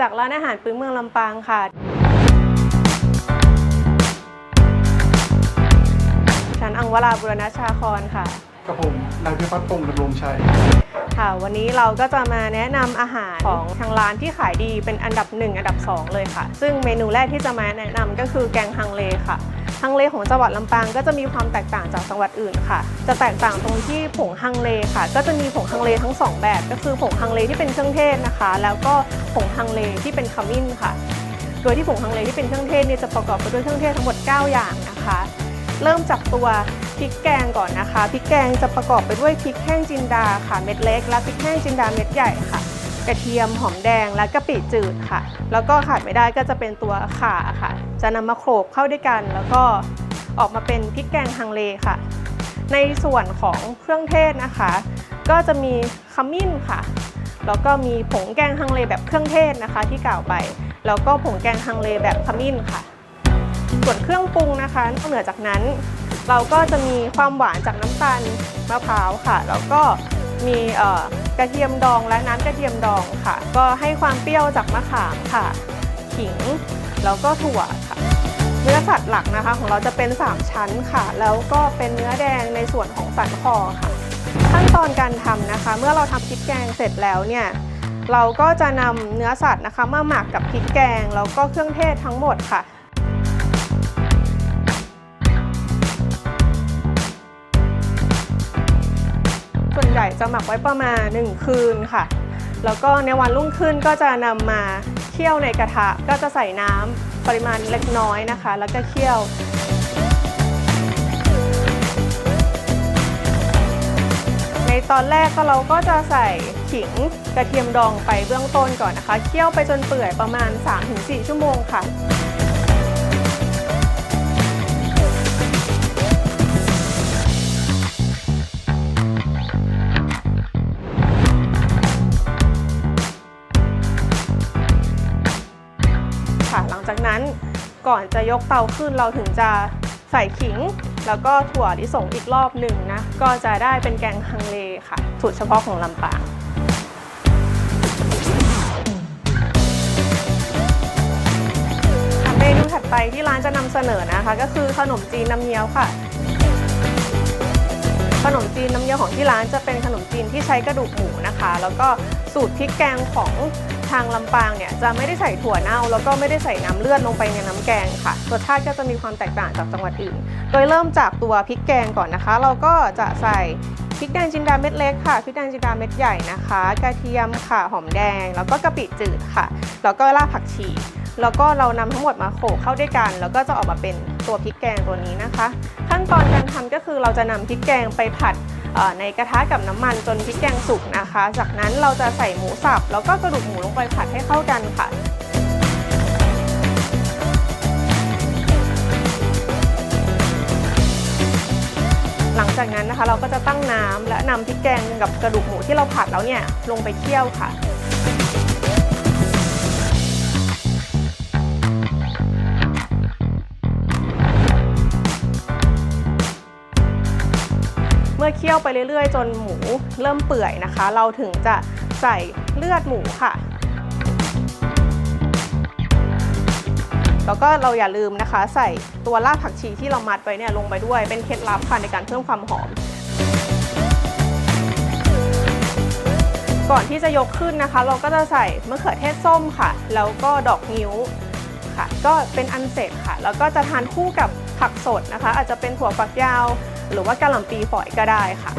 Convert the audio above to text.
จากร้านอาหารปื้นเมืองลำปางค่ะ ฉันอังวราบุรณชาครค่ะ กับผมนายพิพัฒน์พงษ์ดำรงชัย ค่ะ วันนี้เราก็จะมาแนะนำอาหารของทางร้านที่ขายดีเป็นอันดับ 1 อันดับ 2 เลยค่ะ ซึ่งเมนูแรกที่จะมาแนะนำก็คือแกงฮังเลค่ะ ฮังเลของจังหวัดลำปางก็จะมีความแตกต่างจากจังหวัดอื่นค่ะ จะแตกต่างตรงที่ผงฮังเลค่ะ ก็จะมีผงฮังเลทั้งสองแบบ ก็คือผงฮังเลที่เป็นเครื่องเทศนะคะ แล้วก็ผงฮังเลที่เป็นขมิ้นค่ะ โดยที่ผงฮังเลที่เป็นเครื่องเทศเนี่ยจะประกอบไปด้วยเครื่องเทศทั้งหมด 9 อย่างนะคะ เริ่มจากตัวพริกแกงก่อนนะคะ พริกแกงจะประกอบไปด้วยพริกแห้งจินดาค่ะเม็ดเล็ก และพริกแห้งจินดาเม็ดใหญ่ค่ะ กระเทียมหอมแดงและกะปิจืดค่ะ แล้วก็ขาดไม่ได้ก็จะเป็นตัวข่าค่ะ จะนำมาโขลกเข้าด้วยกัน แล้วก็ออกมาเป็นพริกแกงฮังเลค่ะ ในส่วนของเครื่องเทศนะคะ ก็จะมีขมิ้นค่ะ แล้วก็มีผงแกงฮังเลแบบเครื่องเทศนะคะที่กล่าวไป แล้วก็ผงแกงฮังเลแบบขมิ้นค่ะ ส่วนเครื่องปรุงนะคะนอกเหนือจากนั้น เราก็จะมีความหวานจากน้ำตาลมะพร้าวค่ะ แล้วก็ มีกระเทียมดองและน้ำกระเทียมดองค่ะ ก็ให้ความเปรี้ยวจากมะขามค่ะขิงแล้วก็ถั่วค่ะเนื้อสัตว์หลักนะคะของเราจะเป็น 3 ชั้นค่ะ แล้วก็เป็นเนื้อแดงในส่วนของสันคอค่ะ ขั้นตอนการทำนะคะ เมื่อเราทำพริกแกงเสร็จแล้วเนี่ยเราก็จะนำเนื้อสัตว์นะคะมาหมักกับพริกแกงแล้วก็เครื่องเทศทั้งหมดค่ะ ใหญ่จะหมักไว้ประมาณ 1 คืนค่ะ แล้วก็ในวันรุ่งขึ้นก็จะนำมาเคี่ยวในกระทะก็จะใส่น้ำปริมาณเล็กน้อยนะคะ แล้วก็เคี่ยวในตอนแรกก็เราก็จะใส่ขิงกระเทียมดองไปเบื้องต้นก่อนนะคะ เคี่ยวไปจนเปื่อยประมาณ 3-4 ชั่วโมงค่ะ ค่ะ หลังจากนั้นก่อนจะยกเตาขึ้นเราถึงจะใส่ขิง แล้วก็ถั่วลิสงอีกรอบหนึ่งนะ ก็จะได้เป็นแกงฮังเลค่ะ สูตรเฉพาะของลำปางค่ะเมนูถัดไปที่ร้านจะนำเสนอนะคะ ก็คือขนมจีนน้ำเงี้ยวค่ะ ขนมจีนน้ำเงี้ยวของที่ร้านจะเป็นขนมจีนที่ใช้กระดูกหมูนะคะ แล้วก็สูตรพริกแกงของ ทางลำปางเนี่ยจะไม่ได้ใส่ถั่วเน่า แล้วก็ไม่ได้ใส่น้ำเลือดลงไปในน้ำแกงค่ะรสชาติก็จะมีความแตกต่างจากจังหวัดอื่น โดยเริ่มจากตัวพริกแกงก่อนนะคะ เราก็จะใส่พริกแดงจินดาเม็ดเล็กค่ะพริกแดงจินดาเม็ดใหญ่นะคะ กระเทียมค่ะหอมแดง แล้วก็กะปิจืดค่ะ แล้วก็รากผักชีแล้วก็เรานำทั้งหมดมาโขลกเข้าด้วยกัน แล้วก็จะออกมาเป็นตัวพริกแกงตัวนี้นะคะ ขั้นตอนการทำก็คือเราจะนำพริกแกงไปผัด ในกระทะกับน้ำมันจนพริกแกงสุกนะคะ จากนั้นเราจะใส่หมูสับ แล้วก็กระดูกหมูลงไปผัดให้เข้ากันค่ะหลังจากนั้นนะคะเราก็จะตั้งน้ำและนำพริกแกงกับกระดูกหมูที่เราผัดแล้วเนี่ยลงไปเคี่ยวค่ะ มื่อเคี่ยวไปเรื่อยๆ จนหมูเริ่มเปื่อยนะคะ เราถึงจะใส่เลือดหมูค่ะ แล้วก็เราอย่าลืมนะคะ ใส่ตัวรากผักชีที่เรามัดไว้เนี่ยลงไปด้วยเป็นเคล็ดลับค่ะในการเพิ่มความหอม ก่อนที่จะยกขึ้นนะคะ เราก็จะใส่มะเขือเทศส้มค่ะ แล้วก็ดอกนิ้วค่ะ ก็เป็นอันเสร็จค่ะ แล้วก็จะทานคู่กับผักสดนะคะ อาจจะเป็นถั่วฝักยาว หรือว่ากะหล่ำปีฝอยก็ได้ค่ะ